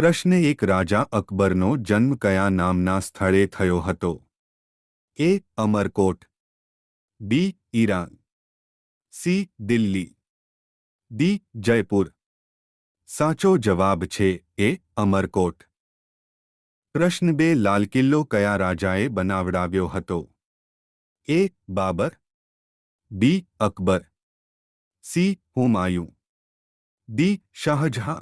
प्रश्न एक राजा अकबर नो जन्म कया नामना स्थले थो A Amarkot B Iran C Delhi D Jaipur साचो जवाब छे ए अमरकोट प्रश्न बे लाल किल्लो कया राजाए बनावड़ो हतो A Babur B Akbar C Humayun D Shahjahan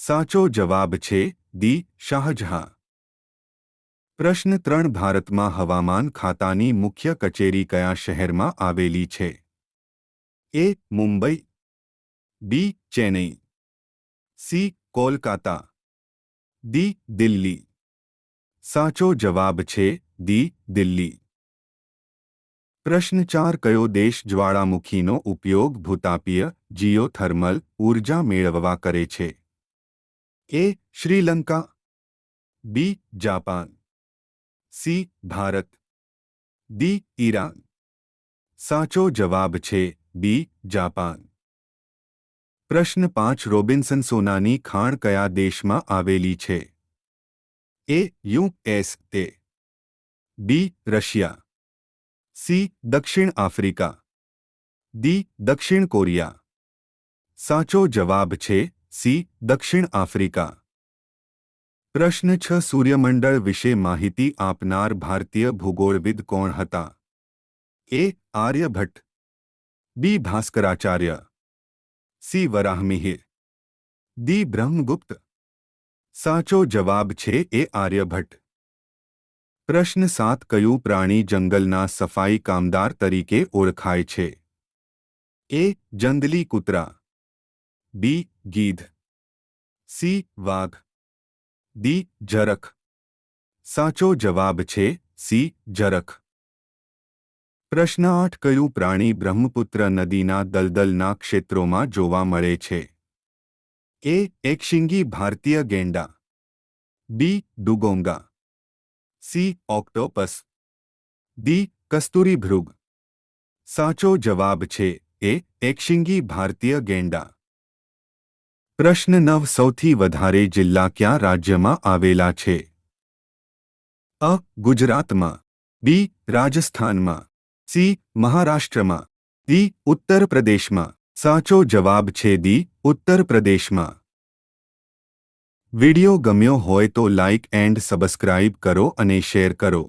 સાચો જવાબ છે દી શાહજહાં પ્રશ્ન ત્રણ ભારતમાં હવામાન ખાતાની મુખ્ય કચેરી કયા શહેરમાં આવેલી છે A Mumbai B Chennai C Kolkata D Delhi સાચો જવાબ છે દી દિલ્હી પ્રશ્ન ચાર કયો દેશ જ્વાળામુખીનો ઉપયોગ ભૂતાપીય જીઓથર્મલ ઊર્જા મેળવવા કરે છે A Sri Lanka B Japan C Bharat D Iran સાચો જવાબ છે બી જાપાન પ્રશ્ન 5 રોબિન્સન સોનાની ખાણ કયા દેશમાં આવેલી છે એ યુએસટે બી રશિયા સી દક્ષિણ આફ리카 ડી દક્ષિણ કોરિયા સાચો જવાબ છે सी दक्षिण अफ्रीका प्रश्न छ सूर्यमंडल विषय महिति आपनार भारतीय भूगोलविद कौन हता A Aryabhata B Bhaskaracharya C Varahamihira D Brahmagupta साचो जवाब छे ए आर्यभट्ट प्रश्न सात कयु प्राणी जंगलना सफाई कामदार तरीके ओ जंगली कूतरा બી ગીધ સી વાઘ દી જરખ સાચો જવાબ છે સી જરખ પ્રશ્ન આઠ કયું પ્રાણી બ્રહ્મપુત્ર નદીના દલદલના ક્ષેત્રોમાં જોવા મળે છે એ એકશિંગી ભારતીય ગેંડા બી ડુગોંગા સી ઓક્ટોપસ દી કસ્તુરી ભૃગ સાચો જવાબ છે એ એકશિંગી ભારતીય ગેંડા પ્રશ્ન નવ સૌથી વધારે જિલ્લા ક્યાં રાજ્યમાં આવેલા છે અ ગુજરાતમાં બી રાજસ્થાનમાં સી મહારાષ્ટ્રમાં દી ઉત્તર પ્રદેશમાં સાચો જવાબ છે દી ઉત્તર પ્રદેશમાં વિડિયો ગમ્યો હોય તો લાઇક એન્ડ સબસ્ક્રાઇબ કરો અને શેર કરો